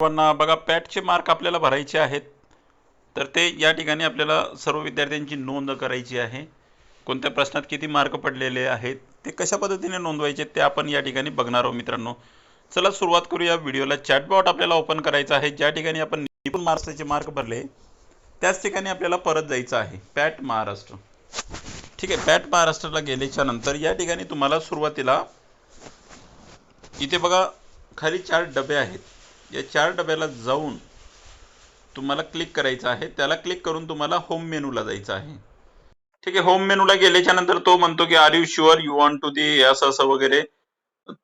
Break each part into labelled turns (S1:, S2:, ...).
S1: सर्वांना बघा पॅटचे मार्क आपल्याला भरायचे आहेत. तर ते या ठिकाणी आपल्याला सर्व विद्यार्थ्यांची नोंद करायची आहे. कोणत्या प्रश्नात किती मार्क पडलेले आहेत ते कशा पद्धतीने नोंदवायचे ते आपण या ठिकाणी बघणार आहोत मित्रांनो. चला सुरुवात करूया व्हिडिओला. चॅटबॉट आपल्याला ओपन करायचा आहे. ज्या ठिकाणी आपण निपुण महाराष्ट्राचे मार्क भरले त्याच ठिकाणी आपल्याला परत जायचं आहे. पॅट महाराष्ट्र. ठीक आहे पॅट महाराष्ट्राला गेल्याच्यानंतर या ठिकाणी तुम्हाला सुरुवातीला इथे बघा खाली चार डबे आहेत. या चार डब्याला जाऊन तुम्हाला क्लिक करायचं आहे. त्याला क्लिक करून तुम्हाला होम मेनूला जायचं आहे. ठीक आहे होम मेनूला गेल्याच्यानंतर तो म्हणतो की are you sure you want to दी असं असं वगैरे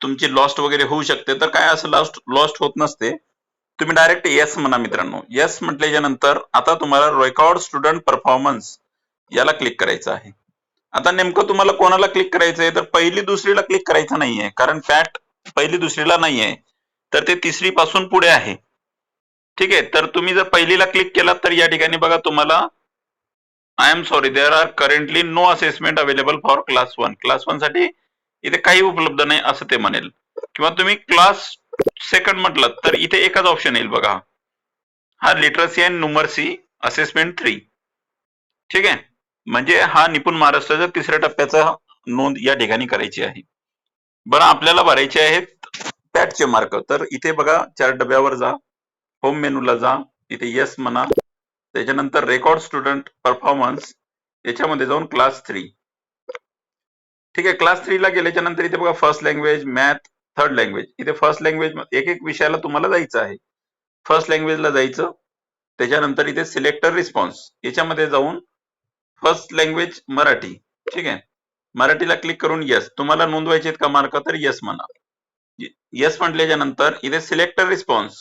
S1: तुमची लॉस्ट वगैरे होऊ शकते. तर काय असं लॉस्ट लॉस्ट होत नसते. तुम्ही डायरेक्ट येस म्हणा मित्रांनो. येस म्हटल्याच्या नंतर आता तुम्हाला रेकॉर्ड स्टुडंट परफॉर्मन्स याला क्लिक करायचं आहे. आता नेमकं तुम्हाला कोणाला क्लिक करायचं आहे तर पहिली दुसरीला क्लिक करायचं नाहीये. कारण पॅट पहिली दुसरीला नाहीये. तर ते तिसरी पासून पुढे आहे. ठीक आहे तर तुम्ही जर पहिलीला क्लिक केलात तर या ठिकाणी बघा तुम्हाला I am sorry there are currently no assessment available for class one class वनसाठी इथे काही उपलब्ध नाही असं ते म्हणेल. किंवा तुम्ही क्लास सेकंड म्हटलं तर इथे एकच ऑप्शन येईल बघा. हा literacy and numeracy assessment three ठीक आहे? म्हणजे हा निपुण महाराष्ट्राच्या तिसऱ्या टप्प्याचा नोंद या ठिकाणी करायची आहे. बरं आपल्याला भरायचे आहेत पॅटचे मार्क तर इथे बघा चार डब्यावर जा. होम मेनूला जा. इथे येस म्हणा. त्याच्यानंतर रेकॉर्ड स्टुडंट परफॉर्मन्स याच्यामध्ये जाऊन क्लास थ्री ठीक आहे क्लास थ्रीला गेल्याच्यानंतर इथे बघा first language math third language इथे फर्स्ट लँग्वेज एक एक विषयाला तुम्हाला जायचं आहे. फर्स्ट लँग्वेजला जायचं. त्याच्यानंतर इथे सिलेक्टर रिस्पॉन्स याच्यामध्ये जाऊन फर्स्ट लँग्वेज मराठी. ठीक आहे? मराठीला क्लिक करून येस तुम्हाला नोंदवायचे आहेत का मार्क तर येस म्हणा. येस म्हटल्याच्या नंतर इथे सिलेक्टर रिस्पॉन्स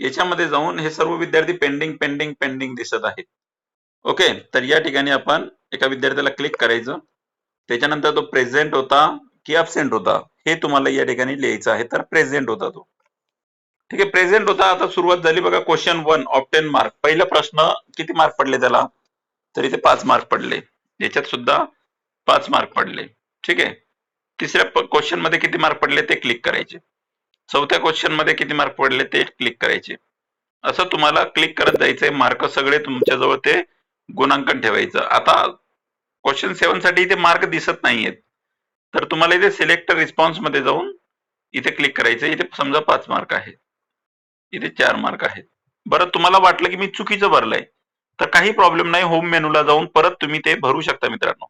S1: याच्यामध्ये जाऊन हे सर्व विद्यार्थी पेंडिंग पेंडिंग पेंडिंग दिसत आहेत. ओके तर या ठिकाणी आपण एका विद्यार्थ्याला क्लिक करायचं. त्याच्यानंतर तो प्रेझेंट होता की अबसेंट होता? हे तुम्हाला या ठिकाणी लिहायचं आहे तर प्रेझेंट होता तो. ठीक आहे प्रेझेंट होता. आता सुरुवात झाली बघा क्वेश्चन वन ऑप्टेन मार्क पहिला प्रश्न किती मार्क पडले त्याला? तर इथे पाच मार्क पडले. याच्यात सुद्धा पाच मार्क पडले. ठीक आहे. तिसऱ्या क्वेश्चनमध्ये किती मार्क पडले ते क्लिक करायचे. चौथ्या क्वेश्चनमध्ये किती मार्क पडले ते क्लिक करायचे. असं तुम्हाला क्लिक करत जायचंय मार्क सगळे तुमच्याजवळ ते गुणांकन ठेवायचं. आता क्वेश्चन सेव्हनसाठी इथे मार्क दिसत नाहीयेत. तर तुम्हाला इथे सिलेक्ट रिस्पॉन्समध्ये जाऊन इथे क्लिक करायचं इथे समजा पाच मार्क आहेत. इथे चार मार्क आहेत. बरं तुम्हाला वाटलं की मी चुकीचं भरलंय. तर काही प्रॉब्लेम नाही. होम मेनूला जाऊन परत तुम्ही ते भरू शकता मित्रांनो.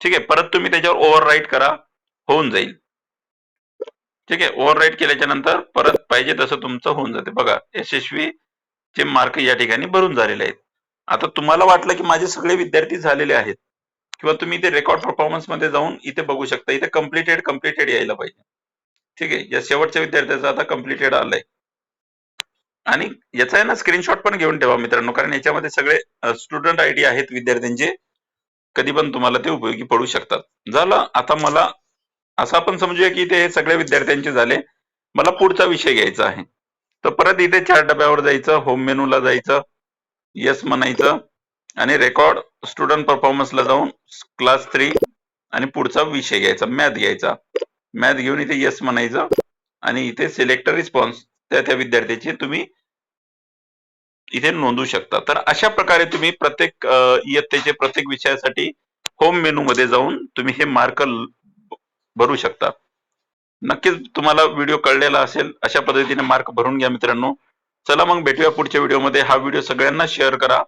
S1: ठीक आहे परत तुम्ही त्याच्यावर ओव्हर करा होऊन जाईल. ठीक आहे ओव्हर राईट केल्याच्यानंतर परत पाहिजे तसं तुमचं होऊन जाते. बघा यशस्वी चे मार्क या ठिकाणी भरून झालेले आहेत. आता तुम्हाला वाटलं की माझे सगळे विद्यार्थी झालेले आहेत किंवा तुम्ही इथे रेकॉर्ड परफॉर्मन्समध्ये जाऊन इथे बघू शकता इथे कम्प्लिटेड कम्प्लिटेड यायला पाहिजे. ठीक आहे या शेवटच्या विद्यार्थ्याचं आता कम्प्लिटेड आलंय. आणि याचा आहे ना स्क्रीनशॉट पण घेऊन ठेवा मित्रांनो कारण याच्यामध्ये सगळे स्टुडंट आयडी आहेत विद्यार्थ्यांचे. कधी पण तुम्हाला ते उपयोगी पडू शकतात. झालं आता मला असं आपण समजूया की इथे हे सगळ्या विद्यार्थ्यांचे झाले. मला पुढचा विषय घ्यायचा आहे. तर परत इथे चार डब्यावर जायचं होम मेनूला जायचं येस म्हणायचं आणि रेकॉर्ड स्टुडंट परफॉर्मन्सला जाऊन क्लास थ्री आणि पुढचा विषय घ्यायचा मॅथ घ्यायचा. मॅथ घेऊन इथे येस म्हणायचं आणि इथे सिलेक्टर रिस्पॉन्स त्या त्या विद्यार्थ्याची तुम्ही इथे नोंदवू शकता. तर अशा प्रकारे तुम्ही प्रत्येक इयत्तेचे प्रत्येक विषयासाठी होम मेनू मध्ये जाऊन तुम्ही हे मार्क भरू शकता. नक्कीच तुम्हाला व्हिडिओ कळलेला असेल अशा पद्धतीने मार्क भरून घ्या मित्रांनो. चला मग भेटूया पुढच्या व्हिडिओमध्ये हा व्हिडिओ सगळ्यांना शेअर करा.